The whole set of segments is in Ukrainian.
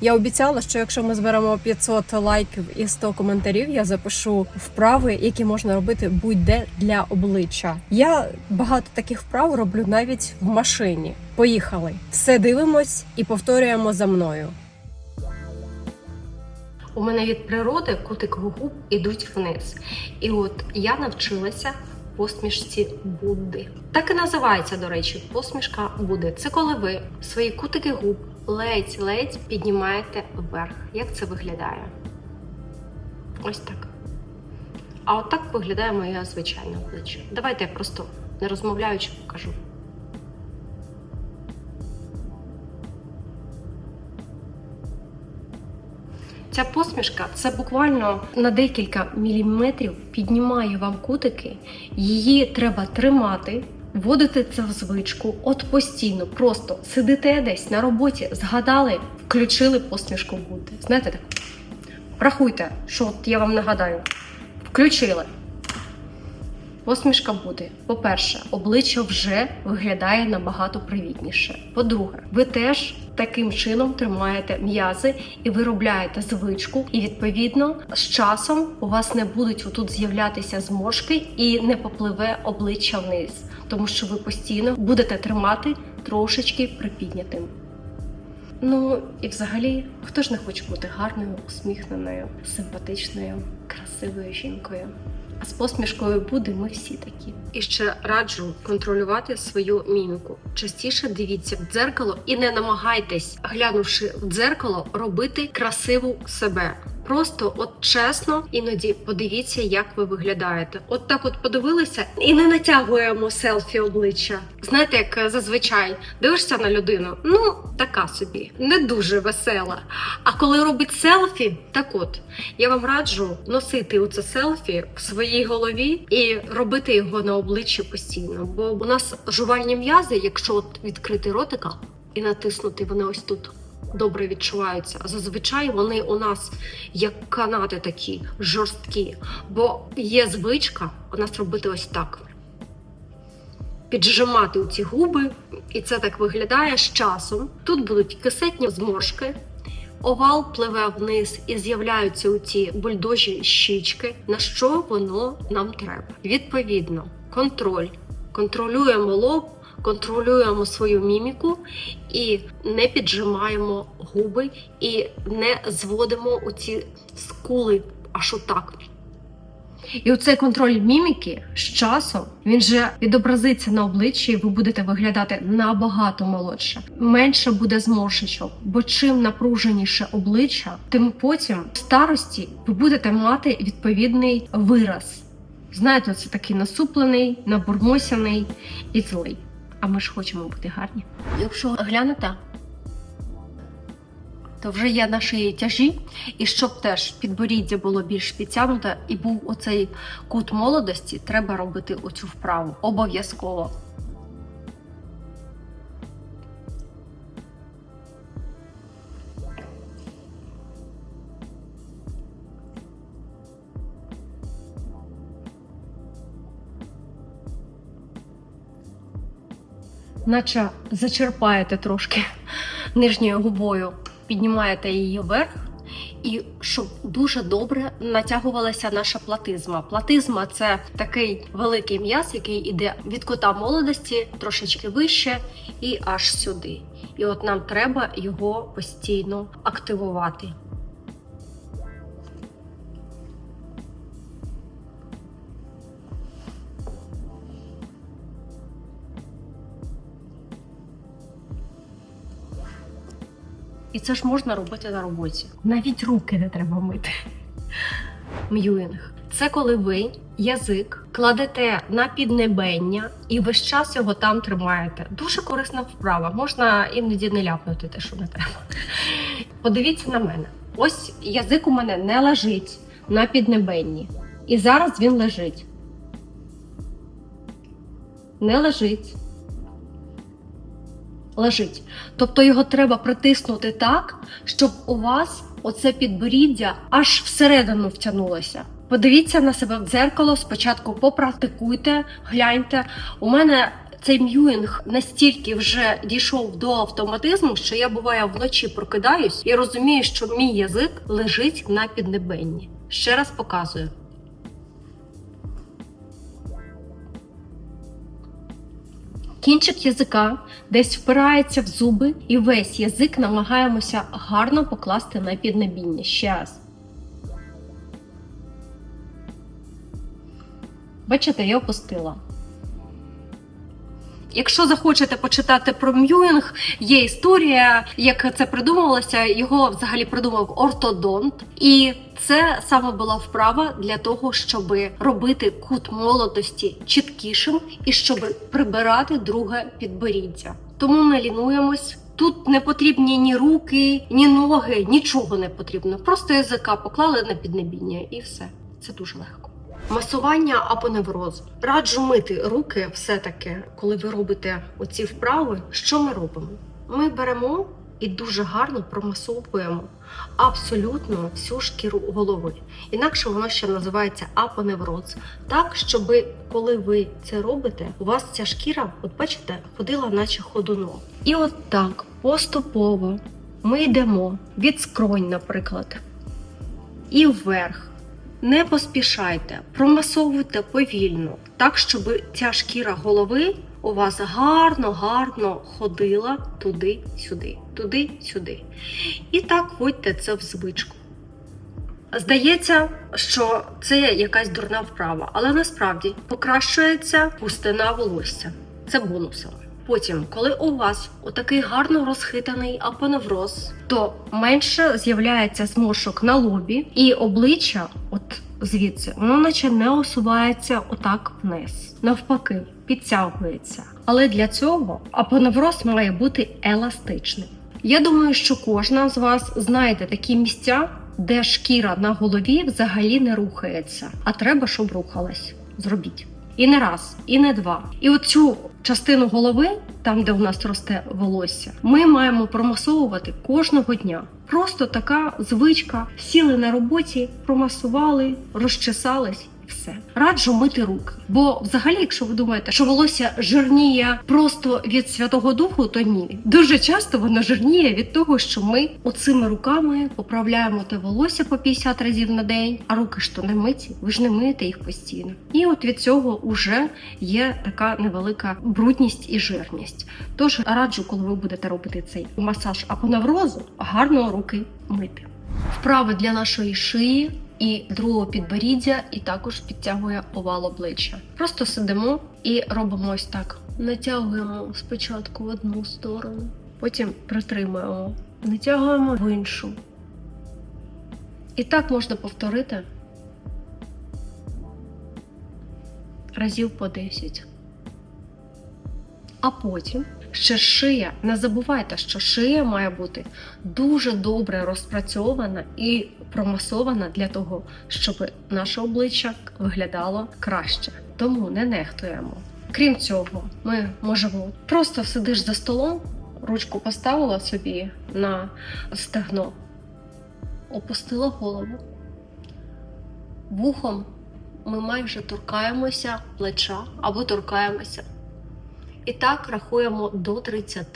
Я обіцяла, що якщо ми зберемо 500 лайків і 100 коментарів, я запишу вправи, які можна робити будь-де для обличчя. Я багато таких вправ роблю навіть в машині. Поїхали! Все дивимось і повторюємо за мною. У мене від природи кутик губ ідуть вниз. І от я навчилася посмішці Будди. Так і називається, до речі, посмішка Будди. Це коли ви свої кутики губ ледь-ледь піднімаєте вверх. Як це виглядає? Ось так. А от виглядає моє звичайне обличчя. Давайте я просто не розмовляючи покажу. Ця посмішка це буквально на декілька міліметрів піднімає вам кутики. Її треба тримати, вводити це в звичку, от постійно, просто сидите десь на роботі, згадали, включили посмішку бути. Знаєте так? Рахуйте, що от я вам нагадаю. Включили. Посмішка буде. По-перше, обличчя вже виглядає набагато привітніше. По-друге, ви теж таким чином тримаєте м'язи і виробляєте звичку, і відповідно з часом у вас не будуть отут з'являтися зморшки і не попливе обличчя вниз, тому що ви постійно будете тримати трошечки припіднятим. Ну і взагалі, хто ж не хоче бути гарною, усміхненою, симпатичною, красивою жінкою? А з посмішкою буде ми всі такі. І ще раджу контролювати свою міміку. Частіше дивіться в дзеркало і не намагайтесь, глянувши в дзеркало, робити красиву себе. Просто от чесно, іноді подивіться, як ви виглядаєте. От так, от подивилися, і не натягуємо селфі обличчя. Знаєте, як е, зазвичай дивишся на людину, ну така собі, не дуже весела. А коли робить селфі, так от я вам раджу носити оце селфі в своїй голові і робити його на обличчі постійно. Бо у нас жувальні м'язи, якщо от відкрити ротика і натиснути, вони ось тут добре відчуваються. Зазвичай вони у нас як канати такі жорсткі, бо є звичка у нас робити ось так. Піджимати у ці губи, і це так виглядає з часом. Тут будуть кисетні зморшки, овал пливе вниз і з'являються у ці бульдожі щічки. На що воно нам треба? Відповідно, контроль. Контролюємо лоб, контролюємо свою міміку і не піджимаємо губи, і не зводимо у ці скули аж отак. І оцей контроль міміки з часом він же відобразиться на обличчі, і ви будете виглядати набагато молодше. Менше буде зморшечок, бо чим напруженіше обличчя, тим потім в старості ви будете мати відповідний вираз. Знаєте, це такий насуплений, набурмосяний і злий. А ми ж хочемо бути гарні. Якщо глянете, то вже є на шиї тяжі, і щоб теж підборіддя було більш підтягнуте і був оцей кут молодості, треба робити оцю вправу обов'язково. Наче зачерпаєте трошки нижньою губою, піднімаєте її вверх, і щоб дуже добре натягувалася наша платизма. Платизма це такий великий м'яз, який іде від кута молодості трошечки вище і аж сюди. І от нам треба його постійно активувати. І це ж можна робити на роботі. Навіть руки не треба мити. М'юїнг. Це коли ви язик кладете на піднебення і весь час його там тримаєте. Дуже корисна вправа. Можна іноді не ляпнути те, що не треба. Подивіться на мене. Ось язик у мене не лежить на піднебенні. І зараз він лежить. Не лежить лежить. Тобто його треба притиснути так, щоб у вас оце підборіддя аж всередину втягнулося. Подивіться на себе в дзеркало, спочатку попрактикуйте, гляньте. У мене цей м'юінг настільки вже дійшов до автоматизму, що я буває вночі прокидаюсь і розумію, що мій язик лежить на піднебенні. Ще раз показую. Кінчик язика десь впирається в зуби, і весь язик намагаємося гарно покласти на піднебіння. Ще раз. Бачите, я опустила. Якщо захочете почитати про м'юінг, є історія, як це придумувалося. Його взагалі придумав ортодонт, і це саме була вправа для того, щоб робити кут молодості чіткішим і щоб прибирати друге підборіддя. Тому не лінуємось. Тут не потрібні ні руки, ні ноги, нічого не потрібно. Просто язика поклали на піднебіння і все. Це дуже легко. Масування апоневрозу. Раджу мити руки все-таки, коли ви робите оці вправи. Що ми робимо? Ми беремо і дуже гарно промасовуємо абсолютно всю шкіру голови. Інакше воно ще називається апоневроз. Так, щоб коли ви це робите, у вас ця шкіра, от бачите, ходила наче ходуном. І от так поступово ми йдемо від скронь, наприклад, і вверх. Не поспішайте, промасовуйте повільно, так, щоб ця шкіра голови у вас гарно, гарно ходила туди-сюди, туди-сюди. І так вводьте це в звичку. Здається, що це якась дурна вправа, але насправді покращується густина волосся. Це бонусом. Потім, коли у вас отакий гарно розхитаний апоневроз, то менше з'являється зморшок на лобі, і обличчя, от звідси, воно наче не осувається отак вниз. Навпаки, підтягується. Але для цього апоневроз має бути еластичним. Я думаю, що кожна з вас знайде такі місця, де шкіра на голові взагалі не рухається, а треба, щоб рухалась. Зробіть. І не раз, і не два. І оцю частину голови, там де у нас росте волосся, ми маємо промасовувати кожного дня. Просто така звичка. Сіли на роботі, промасували, розчесались. Все раджу мити руки. Бо, взагалі, якщо ви думаєте, що волосся жирніє просто від святого духу, то ні. Дуже часто воно жирніє від того, що ми оцими руками поправляємо те волосся по 50 разів на день, а руки ж то не миті, ви ж не миєте їх постійно. І от від цього вже є така невелика брудність і жирність. Тож раджу, коли ви будете робити цей масаж апоневрозу, гарно руки мити. Вправи для нашої шиї і другого підборіддя, і також підтягує овал обличчя. Просто сидимо і робимо ось так. Натягуємо спочатку в одну сторону, потім притримуємо, натягуємо в іншу. І так можна повторити разів по 10. А потім ще шия. Не забувайте, що шия має бути дуже добре розпрацьована і промасована для того, щоб наше обличчя виглядало краще. Тому не нехтуємо. Крім цього, ми можемо просто сидиш за столом, ручку поставила собі на стегно, опустила голову. Вухом ми майже торкаємося плеча або торкаємося. І так рахуємо до 30.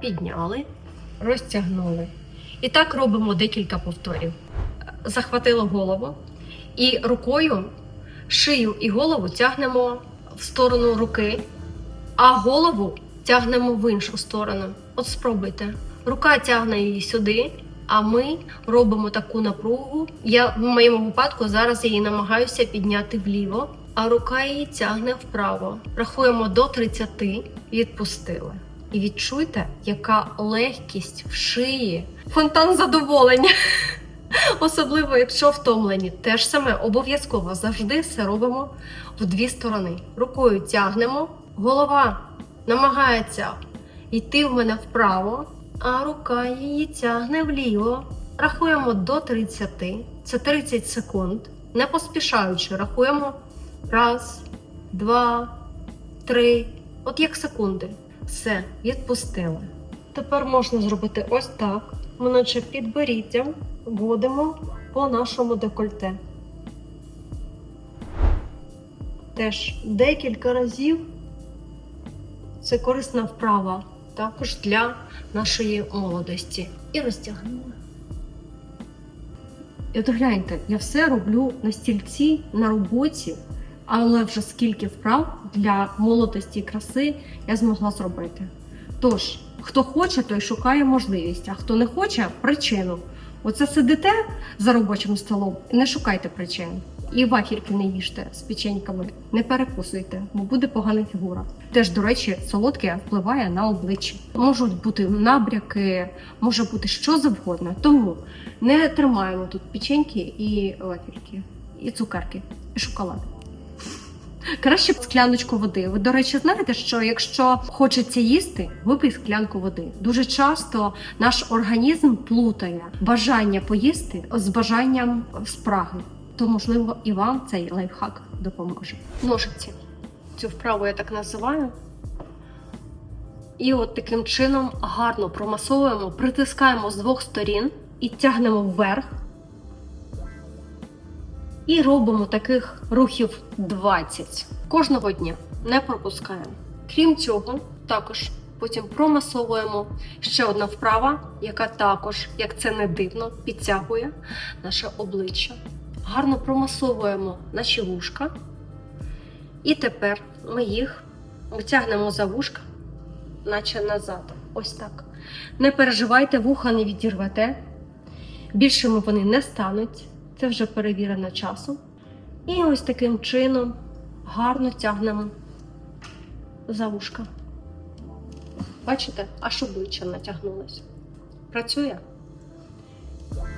Підняли, розтягнули. І так робимо декілька повторів. Захватило голову і рукою шию і голову тягнемо в сторону руки, а голову тягнемо в іншу сторону. От спробуйте. Рука тягне її сюди, а ми робимо таку напругу. Я в моєму випадку зараз її намагаюся підняти вліво, а рука її тягне вправо. Рахуємо до 30, відпустили. І відчуйте, яка легкість в шиї, фонтан задоволення. Особливо, якщо втомлені, те ж саме обов'язково завжди все робимо в дві сторони. Рукою тягнемо, голова намагається йти в мене вправо, а рука її тягне вліво. Рахуємо до 30, це 30 секунд. Не поспішаючи, рахуємо раз, два, три. От як секунди. Все, відпустили. Тепер можна зробити ось так. Ми наче підборіддям вводимо по нашому декольте. Теж декілька разів Це корисна вправа також для нашої молодості. І розтягнули. І от гляньте, я все роблю на стільці, на роботі, але вже скільки вправ для молодості і краси я змогла зробити. Тож, хто хоче, той шукає можливість, а хто не хоче причину. Оце сидите за робочим столом і не шукайте причин. І вафельки не їжте з печеньками, не перекусуйте, бо буде погана фігура. Теж, до речі, солодке впливає на обличчя. Можуть бути набряки, може бути що завгодно. Тому не тримаємо тут печеньки і вафельки, і цукерки, і шоколад. Краще скляночку води. Ви, до речі, знаєте, що якщо хочеться їсти, випий склянку води. Дуже часто наш організм плутає бажання поїсти з бажанням спраги. То, можливо, і вам цей лайфхак допоможе. Ножиці. Цю вправу я так називаю. І от таким чином гарно промасовуємо, притискаємо з двох сторін і тягнемо вверх. І робимо таких рухів 20 кожного дня. Не пропускаємо. Крім цього, також потім промасовуємо ще одна вправа, яка також, як це не дивно, підтягує наше обличчя. Гарно промасовуємо наші вушка. І тепер ми їх витягнемо за вушка, наче назад. Ось так. Не переживайте, вуха не відірвете. Більшими вони не стануть. Це вже перевірено часом. І ось таким чином гарно тягнемо за вушка. Бачите, аж обличчя натягнулося. Працює.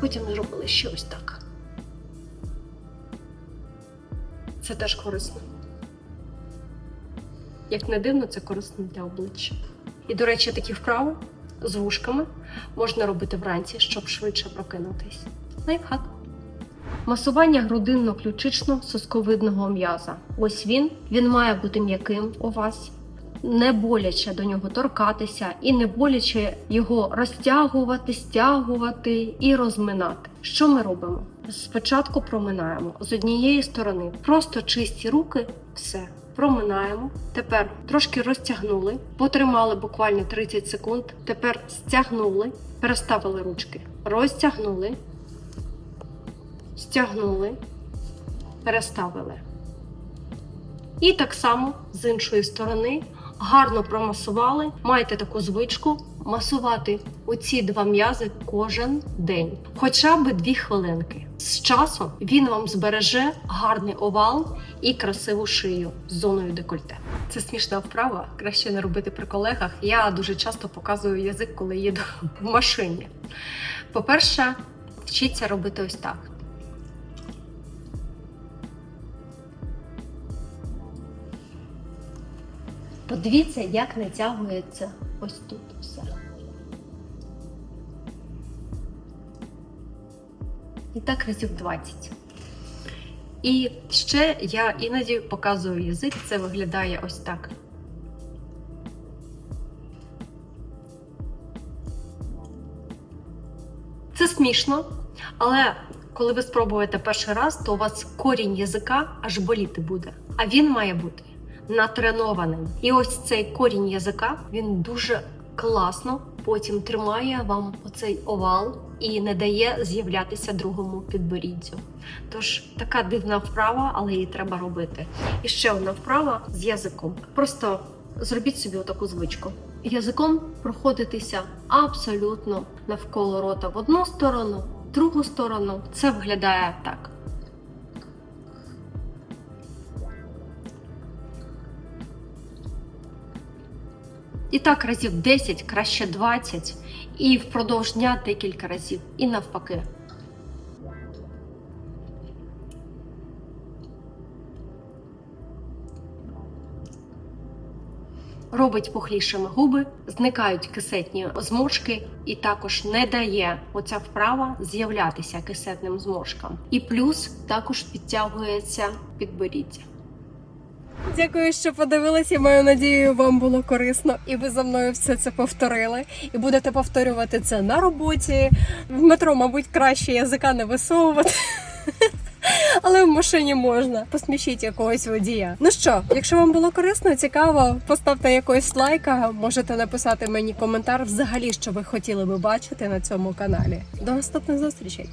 Потім зробили ще ось так. Це теж корисно. Як не дивно, це корисно для обличчя. І, до речі, такі вправи з вушками можна робити вранці, щоб швидше прокинутись. Лайфхак. Масування грудинно-ключично-сосковидного м'яза. Ось він. Він має бути м'яким у вас. Не боляче до нього торкатися і не боляче його розтягувати, стягувати і розминати. Що ми робимо? Спочатку проминаємо з однієї сторони, просто чисті руки, все. Проминаємо. Тепер трошки розтягнули, потримали буквально 30 секунд. Тепер стягнули, переставили ручки, розтягнули, стягнули, переставили. І так само з іншої сторони гарно промасували. Маєте таку звичку масувати оці два м'язи кожен день, хоча б дві хвилинки. З часом він вам збереже гарний овал і красиву шию з зоною декольте. Це смішна вправа, краще не робити при колегах. Я дуже часто показую язик, коли їду в машині. По-перше, вчіться робити ось так. Подивіться, як натягується ось тут все. І так разів 20. І ще я іноді показую язик, це виглядає ось так. Це смішно, але коли ви спробуєте перший раз, то у вас корінь язика аж боліти буде. А він має бути натренованим. І ось цей корінь язика він дуже класно потім тримає вам оцей овал і не дає з'являтися другому підборіддю. Тож така дивна вправа, але її треба робити. І ще одна вправа з язиком. Просто зробіть собі отаку звичку. Язиком проходитися абсолютно навколо рота в одну сторону, в другу сторону. Це виглядає так. І так разів 10, краще 20, і впродовж дня декілька разів, і навпаки. Робить пухлішими губи, зникають кисетні зморшки, і також не дає оця вправа з'являтися кисетним зморшкам. І плюс також підтягується підборіддя. Дякую, що подивилися. Маю надію, вам було корисно, і ви за мною все це повторили. І будете повторювати це на роботі. В метро, мабуть, краще язика не висовувати. але в машині можна. Посмішіть якогось водія. Ну що, якщо вам було корисно, цікаво, поставте якогось лайка. Можете написати мені коментар взагалі, що ви хотіли би бачити на цьому каналі. До наступних зустрічей.